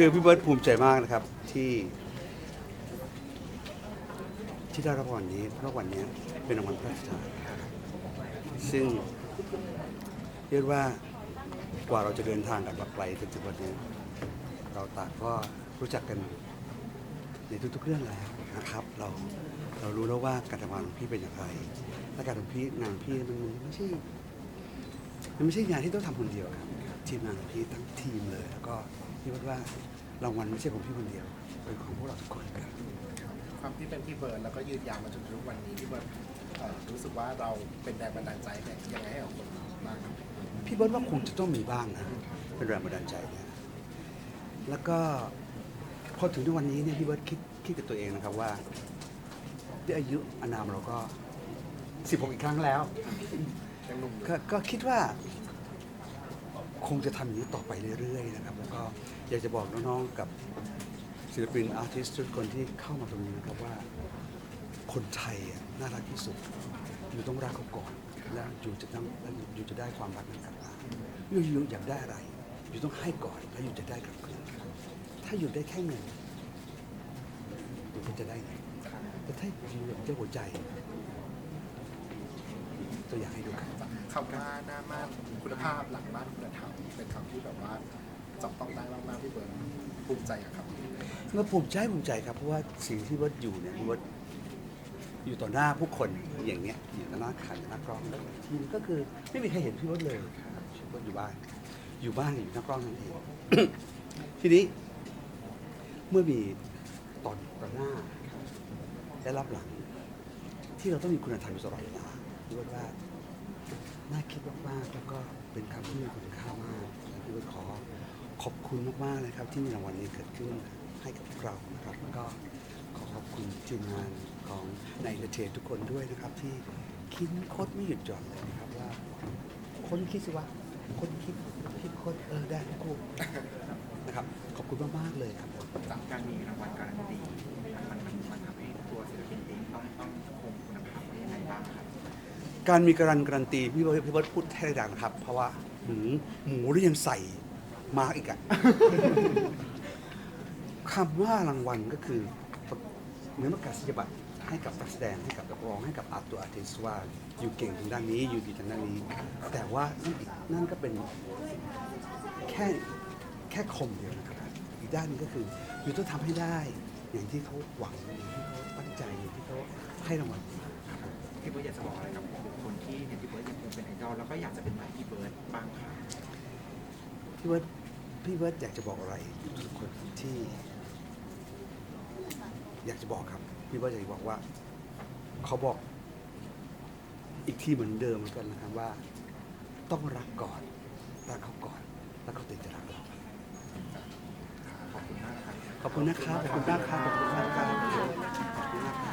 คือพี่เบิร์ตภูมิใจมากนะครับที่ที่ได้รับรางวัลนี้เพราะรางวัลนี้เป็นรางวัลพระราชทานซึ่งเรียกว่ากว่าเราจะเดินทางกันมาไกลจนถึงวันนี้ เราต่างก็รู้จักกันในทุกๆเรื่องแล้วนะครับ เราเรารู้แล้วว่าการทำงานของพี่เป็นอย่างไรและการของพี่งานพี่มันไม่ใช่มันไม่ใช่งานที่ต้องทำคนเดียวครับทีมงานของพี่ทั้งทีมเลยแล้วก็ พี่ว่าว่ารางวัลไม่ใช่ของพี่คนเดียว เป็นของพวกเราทุกคนครับความที่เป็นพี่เบิร์ดแล้วก็ยืนยาวมาจนถึงทุกวันนี้พี่เบิร์ดเอ่อรู้สึกว่าเราเป็นแรงบันดาลใจเนี่ยยังไงให้กับคนบ้างครับพี่เบิร์ตว่าคงจะต้องมีบ้างนะเป็นแรงบันดาลใจเนี่ยแล้วก็พอถึงทุกวันนี้เนี่ยพี่เบิร์ตคิดคิดกับตัวเองนะครับว่าด้วยอายุอานามเราก็16อีกครั้งแล้ว ยังหนุ่มอยู่ ก็ก็คิดว่า คงจะทำอย่างนี้ต่อไปเรื่อยๆ อยากจะบอกน้องๆกับศิลปินอาร์ติสต์ทุกคนที่เข้ามาตรงนี้นะครับว่า คนไทยอะน่ารักที่สุด อยู่ต้องรักเขาก่อน แล้วอยู่จะต้องแล้วอยู่จะได้ความรักนั้นกลับมาอยู่อยู่อยากได้อะไร อยู่ต้องให้ก่อนแล้วอยู่จะได้กลับคืนถ้าอยู่ได้แค่เงินอยู่ก็จะได้ไงแต่ถ้าอยู่อยากได้หัวใจตัวอย่างให้ดูครับคำว่าหน้าม่านคุณภาพหลังบ้านคุณธรรมเป็นคำที่แบบว่า จับต้องได้มากๆพี่เบิร์ดภูมิใจกับคำนี้เมื่อภูมิใจภูมิใจครับเพราะว่าสิ่งที่วัดอยู่เนี่ยวัดอยู่ต่อหน้าผู้คนอย่างเนี้ยอยู่ต่อหน้าขันหน้ากล้องแล้วทีมก็คือไม่มีใครเห็นพี่วัดเลยครับพี่วัดอยู่บ้าน อยู่บ้านอยู่หน้ากล้องนั่นเอง ทีนี้เมื่อมีตอนต่อหน้าและรับหลัง ที่เราต้องมีคุณธรรมอยู่ตลอดเวลาพี่วัดว่าน่าคิดมากๆแล้วก็เป็นคำที่มีคุณค่ามากและพี่วัดขอ ขอบคุณมากๆนะครับที่มีรางวัลนี้เกิดขึ้นให้กับพวกเรานะครับก็ขอขอบคุณทีมงานของในเดเททุกคนด้วยนะครับ ที่คิดโคตรไม่หยุดหย่อนเลยนะครับว่า คนคิดสิว่าคนคิดคิดโคตรเออได้ทั้งคู่นะครับขอบคุณมากๆเลยครับจากการมีรางวัลการันตีมันมันมันทำให้ตัวศิลปินเองต้องต้องคงคุณภาพไว้ยังไงบ้างครับการมีการันการันตีพี่เบิร์ดพี่เบิร์ดพูดให้ดังนะครับ เพราะว่าหมูหมูนี่ยังใส่ มาร์กอีกอะ คำว่ารางวัลก็คือเหมือนประกาศนียบัตรให้กับนักแสดงให้กับนักร้องให้กับอาร์ตัวอาร์ติสว่าอยู่เก่งทางด้านนี้อยู่ดีทางด้านนี้ แต่ว่านั่นอีกนั่นก็เป็นแค่แค่คมเดียวนะครับอีกด้านหนึงก็คืออยู่ต้องทำให้ได้ อย่างที่เขาหวังอย่างที่เขาตั้งใจอย่างที่เขาให้รางวัลมาครับผมพี่เบิร์ดอยากจะบอกอะไรกับบุคคลที่เห็นพี่เบิร์ดยังคงเป็นไอดอลแล้วก็อยากจะเป็นเหมือนพี่เบิร์ดบ้างครับ พี่เบิร์ดพี่เบิร์ดอยากจะบอกอะไรทุกคนที่ อยากจะบอกครับ พี่เบิร์ดอยากจะบอกว่า เขาบอก อีกทีเหมือนเดิมเหมือนกันนะครับว่า ต้องรักก่อน รักเขาก่อน แล้วเขาถึงจะรักเราขอบคุณมากครับขอบคุณนะครับขอบคุณมากครับขอบคุณมาก